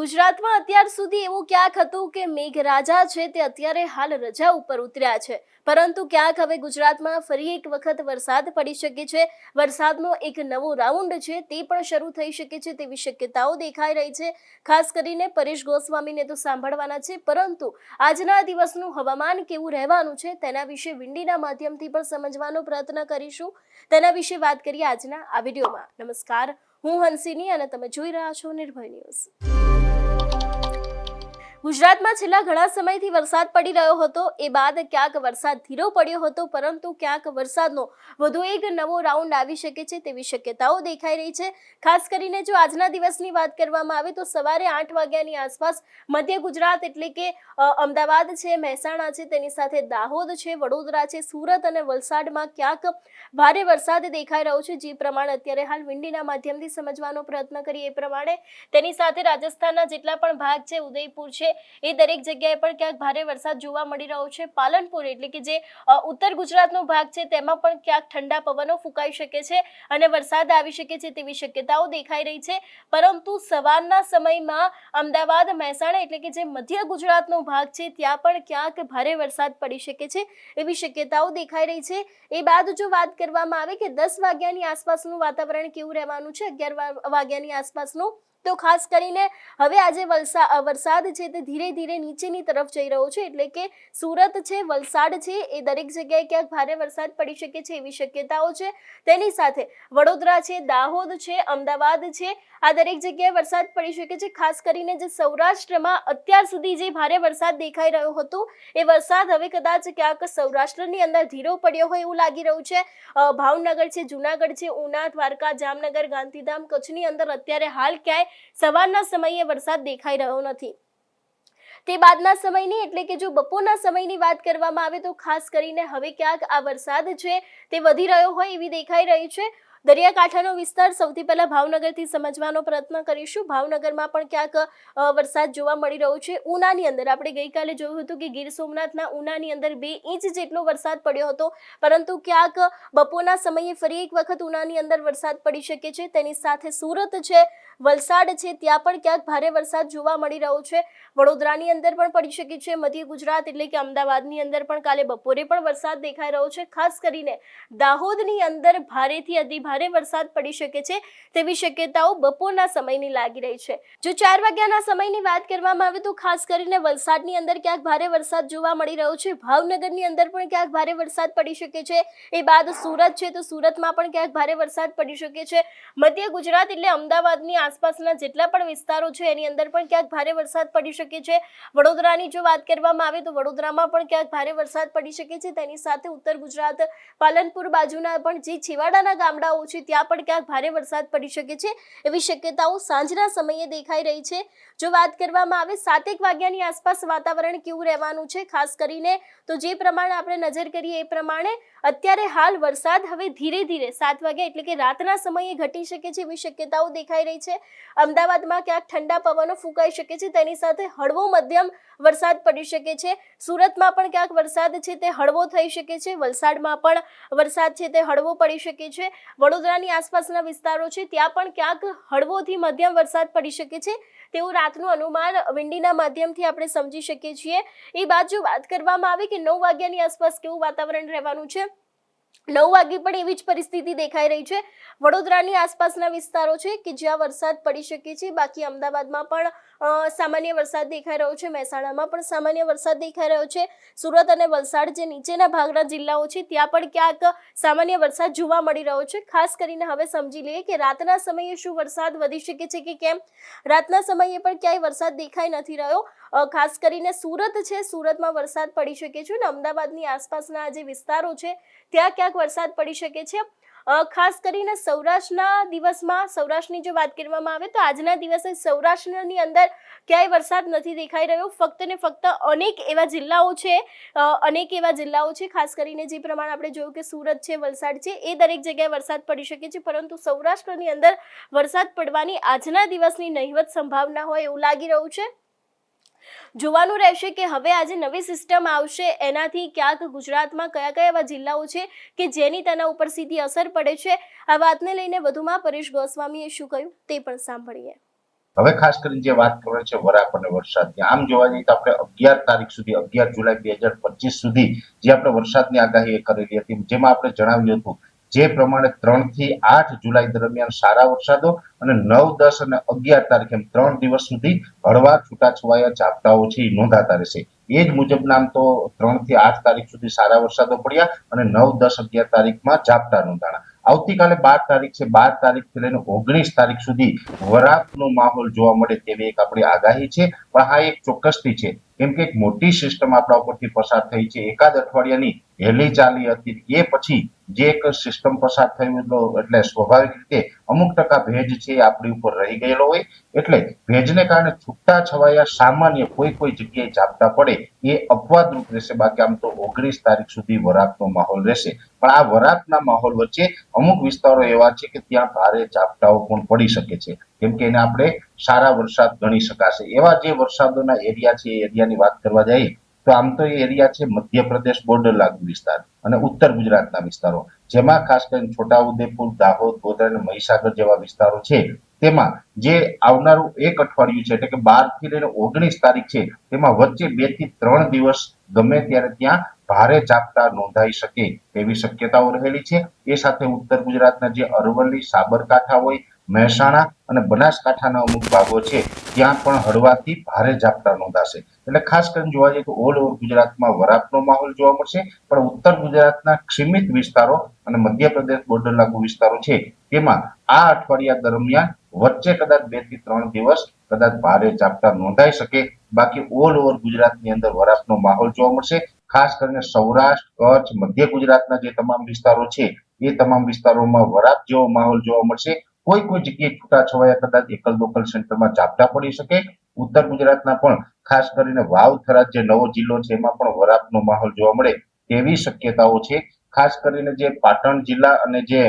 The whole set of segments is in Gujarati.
ગુજરાતમાં અત્યાર સુધી એવું ક્યાંક હતું કે મેઘરાજા છે તે અત્યારે હાલ રજા ઉપર ઉતર્યા છે. પરંતુ ક્યાંક હવે ગુજરાતમાં ફરી એક વખત વરસાદ પડી શકે છે. વરસાદનો એક નવો રાઉન્ડ છે તે પણ શરૂ થઈ શકે છે તેવી શક્યતાઓ દેખાઈ રહી છે. ખાસ કરીને પરેશ ગોસ્વામીને તો સાંભળવાના છે. પરંતુ આજના દિવસનું હવામાન કેવું રહેવાનું છે તેના વિશે વિંડીના માધ્યમથી પણ સમજવાનો પ્રયત્ન કરીશું. તેના વિશે વાત કરીએ આજના આ વિડીયોમાં. નમસ્કાર. હું હંસિની અને તમે જોઈ રહ્યા છો નિર્ભય ન્યૂઝ. ગુજરાતમાં છેલ્લા ઘણા સમયથી વરસાદ પડી રહ્યો હતો. એ બાદ ક્યાંક વરસાદ ધીરો પડ્યો હતો, પરંતુ ક્યાંક વરસાદનો વધુ એક નવો રાઉન્ડ આવી શકે છે તેવી શક્યતાઓ દેખાઈ રહી છે. ખાસ કરીને જો આજના દિવસની વાત કરવામાં આવે તો સવારે આઠ વાગ્યાની આસપાસ મધ્ય ગુજરાત એટલે કે અમદાવાદ છે, મહેસાણા છે, તેની સાથે દાહોદ છે, વડોદરા છે, સુરત અને વલસાડમાં ક્યાંક ભારે વરસાદ દેખાઈ રહ્યો છે. જે પ્રમાણે અત્યારે હાલ વિંડીના માધ્યમથી સમજવાનો પ્રયત્ન કરીએ એ પ્રમાણે તેની સાથે રાજસ્થાનના જેટલા પણ ભાગ છે, ઉદયપુર છે એ દરેક જગ્યાએ પણ ક્યાંક ભારે વરસાદ જોવા મળી રહ્યો છે. પાલનપુર એટલે કે જે ઉત્તર ગુજરાતનો ભાગ છે, તેમાં પણ ક્યાંક ઠંડા પવનો ફૂંકાઈ શકે છે અને વરસાદ આવી શકે છે તેવી શક્યતાઓ દેખાઈ રહી છે. પરંતુ સવારના સમયમાં અમદાવાદ, મહેસાણા એટલે કે જે મધ્ય ગુજરાતનો ભાગ છે, ત્યાં પણ ક્યાંક ભારે વરસાદ પડી શકે છે એવી શક્યતાઓ દેખાઈ રહી છે. એ બાદ જો વાત કરવામાં આવે કે દસ વાગ્યાની આસપાસનું વાતાવરણ કેવું રહેવાનું છે? અગિયાર વાગ્યાની આસપાસનું તો ખાસ કરીને હવે આજે વરસાદ છે તે ધીરે ધીરે નીચેની તરફ જઈ રહ્યો છે એટલે કે સુરત છે, વલસાડ છે, એ દરેક જગ્યાએ ક્યાંક ભારે વરસાદ પડી શકે છે એવી શક્યતાઓ છે. તેની સાથે વડોદરા છે, દાહોદ છે, અમદાવાદ છે, આ દરેક જગ્યાએ વરસાદ પડી શકે છે. ખાસ કરીને જે સૌરાષ્ટ્રમાં અત્યાર સુધી જે ભારે વરસાદ દેખાઈ રહ્યો હતો, એ વરસાદ હવે કદાચ ક્યાંક સૌરાષ્ટ્રની અંદર ધીરો પડ્યો હોય એવું લાગી રહ્યું છે. ભાવનગર છે, જુનાગઢ છે, ઉના, દ્વારકા, જામનગર, ગાંધીધામ કચ્છની અંદર અત્યારે હાલ ક્યાંય સવારના સમયે વરસાદ દેખાઈ રહ્યો નથી. તે બાદના સમયની એટલે કે જો બપોરના સમયની વાત કરવામાં આવે તો ખાસ કરીને હવે ક્યાંક આ વરસાદ છે તે વધી રહ્યો હોય એવી દેખાઈ રહી છે. દરિયાકાંઠાનો વિસ્તાર સૌથી પહેલા ભાવનગરથી સમજવાનો પ્રયત્ન કરીશું. ભાવનગરમાં પણ ક્યાંક વરસાદ જોવા મળી રહ્યો છે. ઉનાની અંદર આપણે ગઈકાલે જોયું હતું કે ગીર સોમનાથના ઉનાની અંદર બે ઇંચ જેટલો વરસાદ પડ્યો હતો. પરંતુ ક્યાંક બપોરના સમયે ફરી એક વખત ઉનાની અંદર વરસાદ પડી શકે છે. તેની સાથે સુરત છે, વલસાડ છે, ત્યાં પણ ક્યાંક ભારે વરસાદ જોવા મળી રહ્યો છે. વડોદરાની અંદર પણ પડી શકે છે. મધ્ય ગુજરાત એટલે કે અમદાવાદની અંદર પણ કાલે બપોરે પણ વરસાદ દેખાઈ રહ્યો છે. ખાસ કરીને દાહોદની અંદર ભારેથી અતિ ભારે વરસાદ પડી શકે છે તેવી શક્યતાઓ બપોરના સમયની લાગી રહી છે. જો ચાર વાગ્યાના સમયની વાત કરવામાં આવે તો ખાસ કરીને વલસાડની અંદર ક્યાંક ભારે વરસાદ જોવા મળી રહ્યો છે. ભાવનગરની અંદર પણ ક્યાંક ભારે વરસાદ પડી શકે છે. એ બાદ સુરત છે તો સુરતમાં પણ ક્યાંક ભારે વરસાદ પડી શકે છે. મધ્ય ગુજરાત એટલે અમદાવાદની આસપાસના જેટલા પણ વિસ્તારો છે એની અંદર પણ ક્યાંક ભારે વરસાદ પડી શકે છે. વડોદરાની જો વાત કરવામાં આવે તો વડોદરામાં પણ ક્યાંક ભારે વરસાદ પડી શકે છે. તેની સાથે ઉત્તર ગુજરાત, પાલનપુર બાજુના પણ જે છેવાડાના ગામડાઓ છે, ત્યાં પણ ક્યાંક ભારે વરસાદ પડી શકે છે, એવી શક્યતાઓ સાંજના સમયે દેખાઈ રહી છે. જો વાત કરવામાં આવે સાતેક વાગ્યાની આસપાસ વાતાવરણ કેવું રહેવાનું છે, ખાસ કરીને તો જે પ્રમાણે આપણે નજર કરીએ એ પ્રમાણે અત્યારે હાલ વરસાદ હવે ધીરે ધીરે સાત વાગ્યા એટલે કે રાતના સમયે ઘટી શકે છે એવી શક્યતાઓ દેખાઈ રહી છે. અમદાવાદમાં ક્યાંક ઠંડા પવનો ફૂંકાઈ શકે છે, તેની સાથે હળવો મધ્યમ વરસાદ પડી શકે છે. સુરતમાં પણ ક્યાંક વરસાદ છે તે હળવો થઈ શકે છે, વલસાડમાં પણ વરસાદ છે તે હળવો પડી શકે છે. વડોદરાની આસપાસના વિસ્તારો છે, ત્યાં પણ ક્યાંક હળવોથી મધ્યમ વરસાદ પડી શકે છે. તેવું રાતનું અનુમાન વિંડીના માધ્યમથી આપણે સમજી શકીએ છીએ. એ બાદ જો વાત કરવામાં આવે કે નવ વાગ્યાની આસપાસ કેવું વાતાવરણ રહેવાનું છે? નવ વાગે પણ એવી જ પરિસ્થિતિ દેખાઈ રહી છે. વડોદરાની આસપાસના વિસ્તારો છે કે જ્યાં વરસાદ પડી શકે છે. બાકી અમદાવાદમાં પણ સામાન્ય વરસાદ દેખાઈ રહ્યો છે. મહેસાણામાં પણ સામાન્ય વરસાદ દેખાઈ રહ્યો છે. સુરત અને વલસાડ જે નીચેના ભાગના જિલ્લાઓ છે, ત્યાં પણ ક્યાંક સામાન્ય વરસાદ જોવા મળી રહ્યો છે. ખાસ કરીને હવે સમજી લઈએ કે રાતના સમયે શું વરસાદ વધી શકે છે કે કેમ? રાતના સમયે પણ ક્યાંય વરસાદ દેખાઈ નથી રહ્યો. ખાસ કરીને સુરત છે. સુરતમાં વરસાદ પડી શકે છે અને અમદાવાદની આસપાસના જે વિસ્તારો છે, ત્યાં ક્યાંક વરસાદ પડી શકે છે. ખાસ કરીને સૌરાષ્ટ્રના દિવસમાં, સૌરાષ્ટ્રની જો વાત કરવામાં આવે તો આજના દિવસે સૌરાષ્ટ્રની અંદર ક્યાંય વરસાદ નથી દેખાઈ રહ્યો. ફક્ત ને ફક્ત અનેક એવા જિલ્લાઓ છે અનેક એવા જિલ્લાઓ છે, ખાસ કરીને જે પ્રમાણે આપણે જોયું કે સુરત છે, વલસાડ છે, એ દરેક જગ્યાએ વરસાદ પડી શકે છે. પરંતુ સૌરાષ્ટ્રની અંદર વરસાદ પડવાની આજના દિવસની નહિવત સંભાવના હોય એવું લાગી રહ્યું છે. જોવાનું રહેશે કે હવે આજે નવી સિસ્ટમ આવશે. એનાથી ક્યાંક ગુજરાતમાં કયા કયા એવા જિલ્લાઓ છે કે જેની તેના ઉપર સીધી અસર પડે છે? આ વાતને લઈને વધુમાં પરેશ ગોસ્વામીએ શું કહ્યું તે પણ સાંભળીએ. હવે ખાસ કરીને જે વાત કરવાની છે વરાપ અને વરસાદની, આમ જોવા જઈએ તો આપણે અગિયાર તારીખ સુધી, અગિયાર જુલાઈ બે હજાર પચીસ સુધી જે આપણે વરસાદની આગાહી કરેલી હતી, જેમાં આપણે જણાવ્યું હતું જે પ્રમાણે ત્રણથી આઠ જુલાઈ દરમિયાન સારા વરસાદો અને નવ, દસ અને અગિયાર તારીખ એમ ત્રણ દિવસ સુધી હળવા છૂટાછવાયા ઝાપટાઓ છે નોંધાતા રહેશે. એ જ મુજબના આમ તો ત્રણથી આઠ તારીખ સુધી સારા વરસાદો પડ્યા અને નવ, દસ, અગિયાર તારીખમાં ઝાપટા નોંધાણા. આવતીકાલે બાર તારીખ છે, બાર તારીખથી લઈને ઓગણીસ તારીખ સુધી વરાપનો માહોલ જોવા મળે તેવી એક આપણી આગાહી છે. પણ આ એક ચોક્કસથી છે. કેમ કે એક મોટી સિસ્ટમ આપણા ઉપરથી પસાર થઈ છે. એકાદ અઠવાડિયાની હેલી ચાલી હતી. એ પછી જે એક સિસ્ટમ પસાર થયું એટલે સ્વાભાવિક રીતે અમુક ટકા ભેજ છે આપણી ઉપર રહી ગયેલો હોય. એટલે ભેજને કારણે છૂટા છવાયા સામાન્ય કોઈ કોઈ જગ્યાએ ઝાપટા પડે. એ અપવાદરૂપ રહેશે. બાકી આમ તો ઓગણીસ તારીખ સુધી વરાપનો માહોલ રહેશે. પણ આ વરાપના માહોલ વચ્ચે અમુક વિસ્તારો એવા છે કે ત્યાં ભારે ઝાપટાઓ પણ પડી શકે છે. કેમ કે એને આપણે સારા વરસાદ ગણી શકાશે. એવા જે વરસાદોના એરિયા છે, એ એરિયાની વાત કરવા જઈએ, તો આમ તો એ એરિયા છે મધ્યપ્રદેશ બોર્ડર લાગુ વિસ્તાર અને ઉત્તર ગુજરાતના વિસ્તારો. જેમાં ખાસ કરીને છોટાઉદેપુર, દાહોદ, ગોધરા અને મહીસાગર જેવા વિસ્તારો છે, તેમાં જે આવનારું એક અઠવાડિયું છે, એટલે કે બારથી લઈને ઓગણીસ તારીખ છે, તેમાં વચ્ચે બેથી ત્રણ દિવસ ગમે ત્યારે ત્યાં ભારે ઝાપટા નોંધાઈ શકે તેવી શક્યતાઓ રહેલી છે. એ સાથે ઉત્તર ગુજરાતના જે અરવલ્લી, સાબરકાંઠા હોય મહેસાણા અને બનાસકાંઠાના અમુક ભાગો છે, ત્યાં પણ હળવાથી ભારે ઝાપટા નોંધાશે. એટલે ખાસ કરીને જોવા જઈએ તો ઓલ ઓવર ગુજરાતમાં વરાપનો માહોલ જોવા મળશે, પણ ઉત્તર ગુજરાતના સીમિત વિસ્તારો અને મધ્યપ્રદેશ બોર્ડર લાગુ વિસ્તારો છે, તેમાં આ અઠવાડિયા દરમિયાન વચ્ચે કદાચ બેથી ત્રણ દિવસ કદાચ ભારે ઝાપટા નોંધાઈ શકે. બાકી ઓલ ઓવર ગુજરાતની અંદર વરાપનો માહોલ જોવા મળશે. ખાસ કરીને સૌરાષ્ટ્ર, કચ્છ, મધ્ય ગુજરાતના જે તમામ વિસ્તારો છે, એ તમામ વિસ્તારોમાં વરાપ જેવો માહોલ જોવા મળશે. કોઈ કોઈ જગ્યાએ છૂટાછવાયા કદાચ એકલ દોકલ સેન્ટરમાં ઝાપટા પડી શકે. ઉત્તર ગુજરાતના પણ ખાસ કરીને વાવ થરાદ જે નવો જિલ્લો છે, એમાં પણ વરાપનો માહોલ જોવા મળે તેવી શક્યતાઓ છે. ખાસ કરીને જે પાટણ જિલ્લા અને જે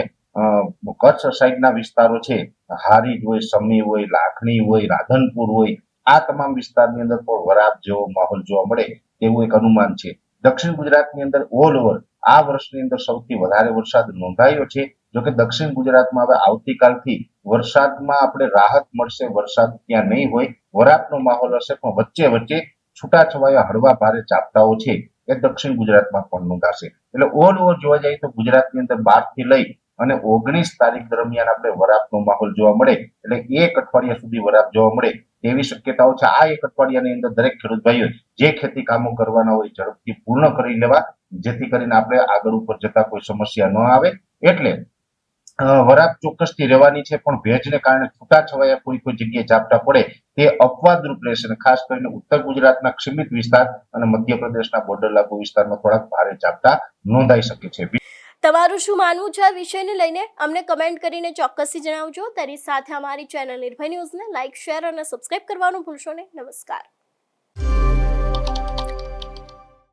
કચ્છ સાઈડના વિસ્તારો છે, હારીજ હોય, સમી હોય, લાખણી હોય, રાધનપુર હોય, આ તમામ વિસ્તારની અંદર પણ વરાપ જેવો માહોલ જોવા મળે તેવું એક અનુમાન છે. દક્ષિણ ગુજરાતની અંદર ઓલ ઓવર આ વર્ષની અંદર સૌથી વધારે વરસાદ નોંધાયો છે. જોકે દક્ષિણ ગુજરાતમાં હવે આવતીકાલથી વરસાદમાં આપણે રાહત મળશે, વરસાદ ત્યાં નહીં હોય, વરાપનો માહોલ હશે, પણ વચ્ચે વચ્ચે છૂટાછવાયા હળવા ભારે ઝાપટાઓ છે એ દક્ષિણ ગુજરાતમાં પણ નોંધાશે. એટલે ઓલ ઓવર જોવા જઈએ તો ગુજરાતની અંદર બારથી લઈ અને ઓગણીસ તારીખ દરમિયાન આપણે વરાપનો માહોલ જોવા મળે, એટલે એક અઠવાડિયા સુધી વરાપ જોવા મળે તેવી શક્યતાઓ છે. આ એક અઠવાડિયાની અંદર દરેક ખેડૂત ભાઈઓ જે ખેતી કામો કરવાના હોય ઝડપથી પૂર્ણ કરી લેવા, જેથી કરીને આપણે આગળ ઉપર જતા કોઈ સમસ્યા ન આવે. એટલે વરાપ ચોક્કસથી રહેવાની છે, પણ ભેજને કારણે છૂટાછવાયા કોઈ કોઈ જગ્યાએ ઝાપટા પડે તે અપવાદરૂપ રહેશે અને ખાસ કરીને ઉત્તર ગુજરાતના સીમિત વિસ્તાર અને મધ્યપ્રદેશના બોર્ડર લાગુ વિસ્તારમાં થોડાક ભારે ઝાપટા નોંધાઈ શકે છે. તમારું શું માનવું છે આ વિષયને લઈને? અમને કમેન્ટ કરીને ચોક્કસથી જણાવજો. તેની સાથે અમારી ચેનલ નિર્ભય ન્યૂઝને લાઇક શેર અને સબસ્ક્રાઇબ કરવાનું ભૂલશો નહીં. નમસ્કાર.